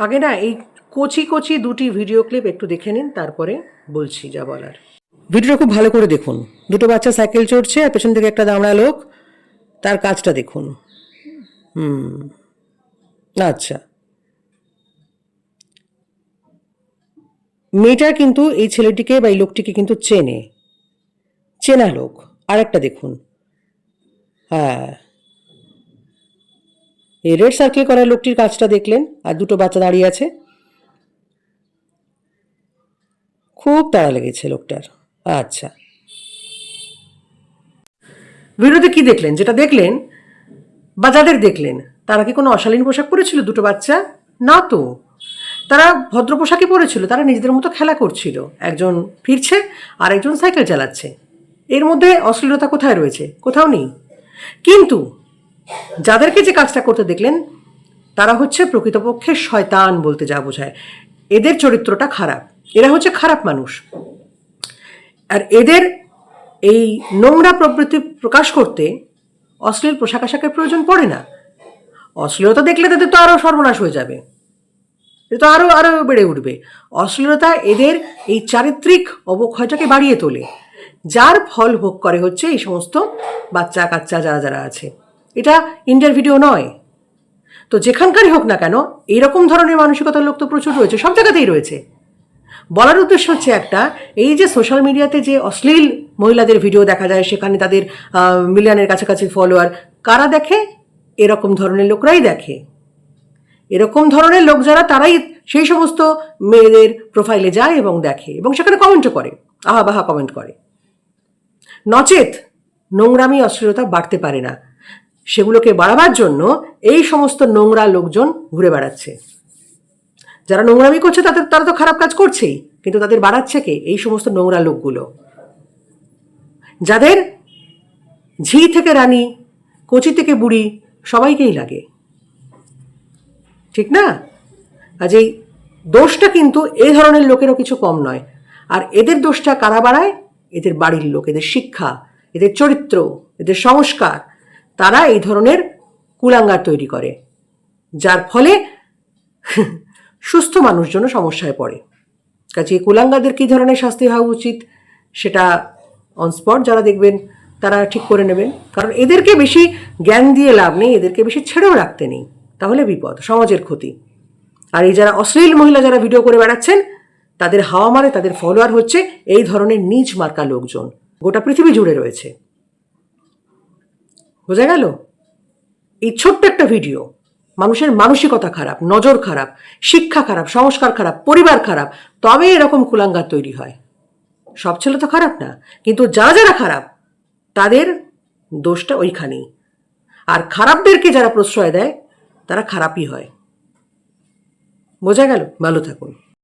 আগে না এই কচি কচি দুটি ভিডিও ক্লিপ একটু দেখে নিন, তারপরে বলছি যা বলার। ভিডিওটা খুব ভালো করে দেখুন। দুটো বাচ্চা সাইকেল চড়ছে, আর পেছন থেকে একটা দামড়া লোক, তার কাজটা দেখুন। হুম আচ্ছা। মেয়েটা কিন্তু এই ছেলেটিকে বা এই লোকটিকে কিন্তু চেনে। চেনা লোক। আরেকটা দেখুন। হ্যাঁ। এই রেড সার্কেল করা লোকটির কাজটা দেখলেন, আর দুটো বাচ্চা দাঁড়িয়ে আছে। খুব তাড়া লেগেছে লোকটার। আচ্ছা। ভিডিওতে কি দেখলেন? যেটা দেখলেন বা যাদের দেখলেন। তারা কি কোনো অশালীন পোশাক পরেছিল দুটো বাচ্চা? না তো। তারা ভদ্র পোশাকই পরেছিল, তারা নিজেদের মতো খেলা করছিল। একজন ফিরছে আর একজন সাইকেল চালাচ্ছে। এর মধ্যে অশ্লীলতা কোথায় রয়েছে? কোথাও নেই। কিন্তু যাদেরকে যে কাজটা করতে দেখলেন, তারা হচ্ছে প্রকৃতপক্ষে শয়তান বলতে যা বোঝায়। এদের চরিত্রটা খারাপ। এরা হচ্ছে খারাপ মানুষ। আর এদের এই নোংরা প্রবৃত্তি প্রকাশ করতে অশ্লীল পোশাক আশাকের প্রয়োজন পড়ে না। অশ্লীলতা দেখলে তাদের তো আরও সর্বনাশ হয়ে যাবে। এটা তো আরও আরও বেড়ে উঠবে। অশ্লীলতা এদের এই চারিত্রিক অবক্ষয়টাকে বাড়িয়ে তোলে। যার ফল ভোগ করে হচ্ছে এই সমস্ত বাচ্চা কাচ্চা যারা যারা আছে। এটা ইন্ডিয়ার ভিডিও নয়। তো যেখানকারই হোক না কেন, এইরকম ধরনের মানসিকতার লোক তো প্রচুর রয়েছে, সব জায়গাতেই রয়েছে। বলার উদ্দেশ্য হচ্ছে একটা, এই যে সোশ্যাল মিডিয়াতে যে অশ্লীল মহিলাদের ভিডিও দেখা যায়, সেখানে তাদের মিলিয়নের কাছাকাছি ফলোয়ার কারা দেখে? এরকম ধরনের লোকরাই দেখে। এরকম ধরনের লোক যারা, তারাই সেই সমস্ত মেয়েদের প্রোফাইলে যায় এবং দেখে, এবং সেখানে কমেন্টও করে, আহা বাহা কমেন্ট করে। নচেত নোংরামি, অশ্লীলতা বাড়তে পারে না। সেগুলোকে বাড়াবার জন্য এই সমস্ত নোংরা লোকজন ঘুরে বেড়াচ্ছে। যারা নোংরামি করছে তাদের, তারা তো খারাপ কাজ করছেই, কিন্তু তাদের বাড়াচ্ছে কে? এই সমস্ত নোংরা লোকগুলো। যাদের ঝি থেকে রানী, কচি থেকে বুড়ি, সবাইকেই লাগে। ঠিক না? আজ এই দোষটা কিন্তু এই ধরনের লোকেরও কিছু কম নয়। আর এদের দোষটা কারা বাড়ায়? এদের বাড়ির লোক, এদের শিক্ষা, এদের চরিত্র, এদের সংস্কার তারা এই ধরনের কুলাঙ্গার তৈরি করে, যার ফলে সুস্থ মানুষজন সমস্যায় পড়ে। কাজে কুলাঙ্গাদের কী ধরনের শাস্তি হওয়া উচিত সেটা অন স্পট যারা দেখবেন, তারা ঠিক করে নেবেন। কারণ এদেরকে বেশি জ্ঞান দিয়ে লাভ নেই, এদেরকে বেশি ছেড়েও রাখতে নেই। তাহলে বিপদ, সমাজের ক্ষতি। আর এই যারা অশ্লীল মহিলা যারা ভিডিও করে বেড়াচ্ছেন, তাদের হাওয়া মারে, তাদের ফলোয়ার হচ্ছে এই ধরনের নিজ মার্কা লোকজন। গোটা পৃথিবী জুড়ে রয়েছে। বোঝা গেল? এই ছোট্ট একটা ভিডিও মানুষের মানসিকতা খারাপ, নজর খারাপ, শিক্ষা খারাপ, সংস্কার খারাপ, পরিবার খারাপ, তবে এরকম কুলাঙ্গার তৈরি হয়। সব ছেলে তো খারাপ না, কিন্তু যারা যারা খারাপ, তাদের দোষটা ওইখানেই। আর খারাপদেরকে যারা প্রশ্রয় দেয়, তারা খারাপই হয়। বোঝা গেল? ভালো থাকুন।